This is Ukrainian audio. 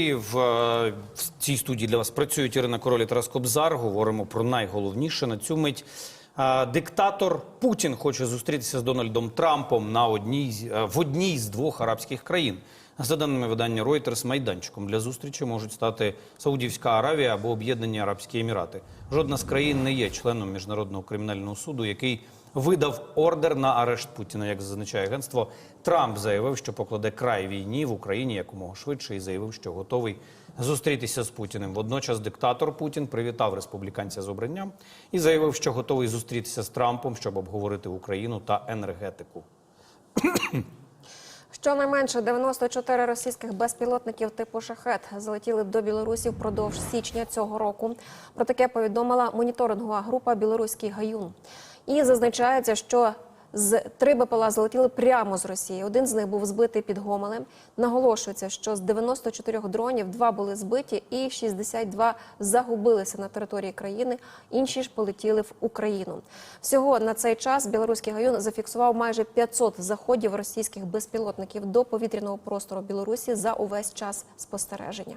Е, в цій студії для вас працюють Ірина Король і Тарас Кобзар. Говоримо про найголовніше на цю мить. Е, Диктатор Путін хоче зустрітися з Дональдом Трампом на одній е, в одній з двох арабських країн. За даними видання Reuters, майданчиком для зустрічі можуть стати Саудівська Аравія або Об'єднані Арабські Емірати. Жодна з країн не є членом міжнародного кримінального суду, який видав ордер на арешт Путіна. Як зазначає агентство, Трамп заявив, що покладе край війні в Україні якомога швидше, і заявив, що готовий зустрітися з Путіним. Водночас диктатор Путін привітав республіканця з обранням і заявив, що готовий зустрітися з Трампом, щоб обговорити Україну та енергетику. Щонайменше 94 російських безпілотників типу шахет залетіли до Білорусі впродовж січня цього року. Про таке повідомила моніторингова група Білоруський гаюн. І зазначається, що з три БПЛА залетіли прямо з Росії. Один з них був збитий під Гомелем. Наголошується, що з 94 дронів два були збиті і 62 загубилися на території країни. Інші ж полетіли в Україну. Всього на цей час білоруський гаюн зафіксував майже 500 заходів російських безпілотників до повітряного простору Білорусі за увесь час спостереження.